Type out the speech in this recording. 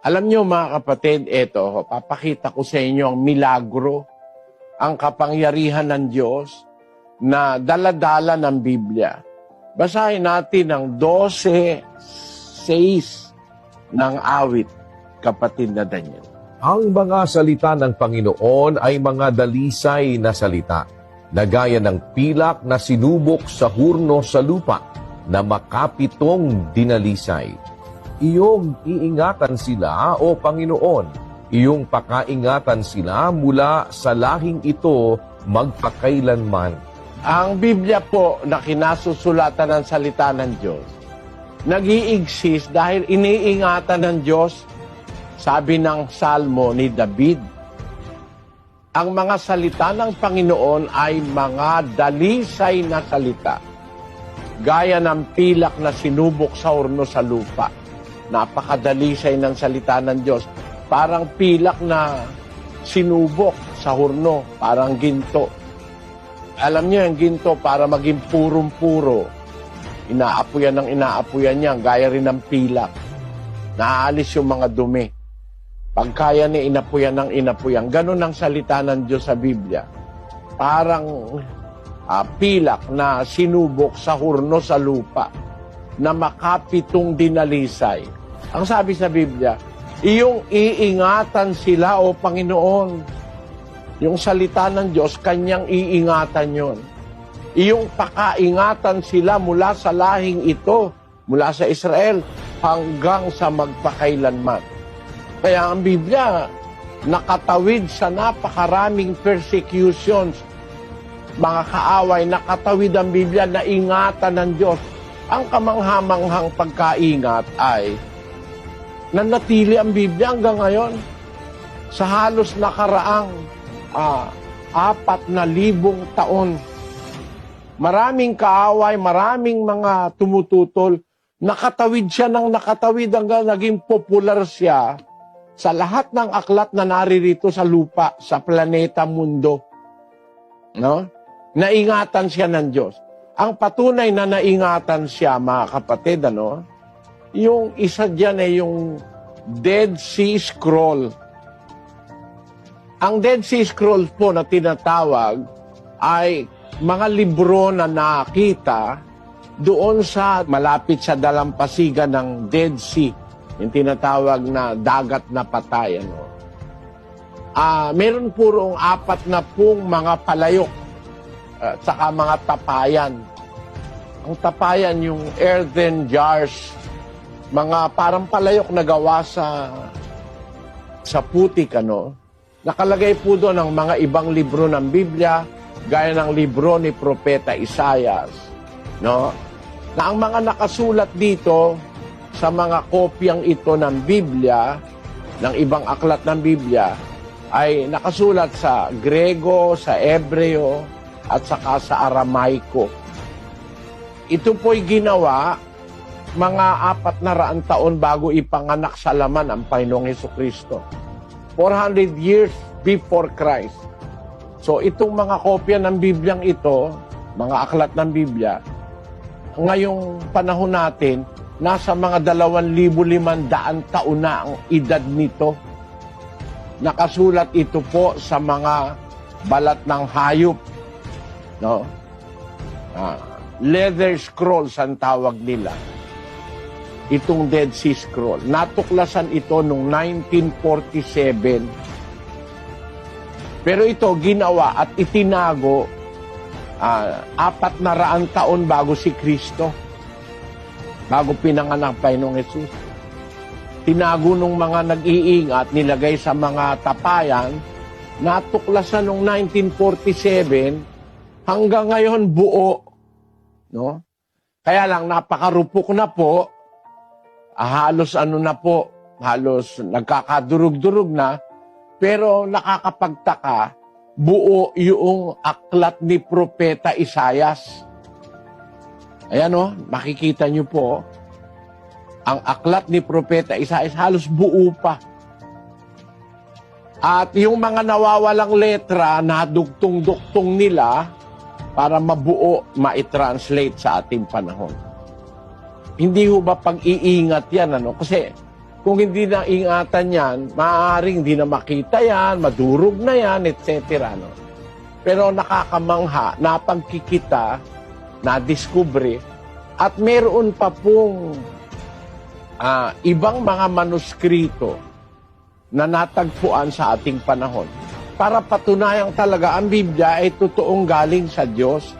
Alam nyo mga kapatid, eto, papakita ko sa inyo ang milagro, ang kapangyarihan ng Diyos na daladala ng Biblia. Basahin natin ang 12.6 ng awit, kapatid na Daniel. Ang mga salita ng Panginoon ay mga dalisay na salita, na gaya ng pilak na sinubok sa hurno sa lupa, na makapitong dinalisay. Iyong iingatan sila, O Panginoon, iyong pakaingatan sila mula sa lahing ito magpakailanman. Ang Biblia po na kinasusulatan ng salita ng Diyos, nag exist dahil iniingatan ng Diyos, sabi ng Salmo ni David, ang mga salita ng Panginoon ay mga dalisay na salita, gaya ng pilak na sinubok sa horno sa lupa. Napakadalisay ng salita ng Diyos. Parang pilak na sinubok sa horno, parang ginto. Alam niyo yung ginto para maging purong-puro. Inaapuyan ng inaapuyan niya, gaya rin ng pilak. Naaalis yung mga dumi. Pagkaya ni inapuyan ng inapuyan. Ganun ang salita ng Diyos sa Biblia. Parang ah, pilak na sinubok sa hurno sa lupa na makapitong dinalisay. Ang sabi sa Biblia, iyong iingatan sila o Panginoon. Yung salita ng Diyos, kanyang iingatan yon. Iyong pakaingatan sila mula sa lahing ito, mula sa Israel, hanggang sa magpakailanman. Kaya ang Biblia, nakatawid sa napakaraming persecutions, mga kaaway, nakatawid ang Biblia na ingatan ng Diyos. Ang kamanghamanghang pagkaingat ay nanatili ang Biblia hanggang ngayon sa halos nakaraang ah, apat na libong taon. Maraming kaaway, maraming mga tumututol, nakatawid siya ng nakatawid hanggang naging popular siya sa lahat ng aklat na naririto sa lupa, sa planeta mundo. No? Naingatan siya ng Diyos. Ang patunay na naingatan siya, mga kapatid, ano? Yung isa diyan ay yung Dead Sea Scroll. Ang Dead Sea Scroll po na tinatawag ay mga libro na nakita doon sa malapit sa dalampasigan ng Dead Sea, yung tinatawag na dagat na patay. Ano? Ah, meron purong apat na pong mga palayok at saka mga tapayan. Ang tapayan yung earthen jars, mga parang palayok na gawa sa sa putik ano. Nakalagay po doon ang mga ibang libro ng Biblia, gaya ng libro ni Propeta Isayas, no? Na ang mga nakasulat dito sa mga kopyang ito ng Biblia, ng ibang aklat ng Biblia, ay nakasulat sa Grego, sa Ebreo, at saka sa Aramaiko. Ito po'y ginawa mga apat na raan taon bago ipanganak sa laman ang Panginoong Heso Kristo. 400 years before Christ. So itong mga kopya ng Bibliang ito, mga aklat ng Biblia, ngayong panahon natin, nasa mga 2,500 taon na ang edad nito. Nakasulat ito po sa mga balat ng hayop. No? Ah, leather scrolls ang tawag nila. Itong Dead Sea Scroll. Natuklasan ito noong 1947. Pero ito ginawa at itinago ah, apat na raan taon bago si Kristo. Bago pinanganak pa ng Jesus. Tinago nung mga nag-iingat, nilagay sa mga tapayan, natuklasan noong 1947 hanggang ngayon buo. No? Kaya lang napakarupok na po, halos ano na po, halos nagkakadurog-durog na, pero nakakapagtaka, buo yung aklat ni Propeta Isayas. Ayan o, makikita nyo po, ang aklat ni Propeta Isayas halos buo pa. At yung mga nawawalang letra, nadugtong-duktong nila para mabuo, ma-translate sa ating panahon. Hindi ho ba pag-iingat yan, ano? Kasi Kung hindi na ingatan yan, maaaring hindi na makita yan, madurog na yan, etc. No? Pero nakakamangha, napagkikita, na-discover, at meron pa pong ah, ibang mga manuskrito na natagpuan sa ating panahon para patunayang talaga ang Biblia ay totoong galing sa Diyos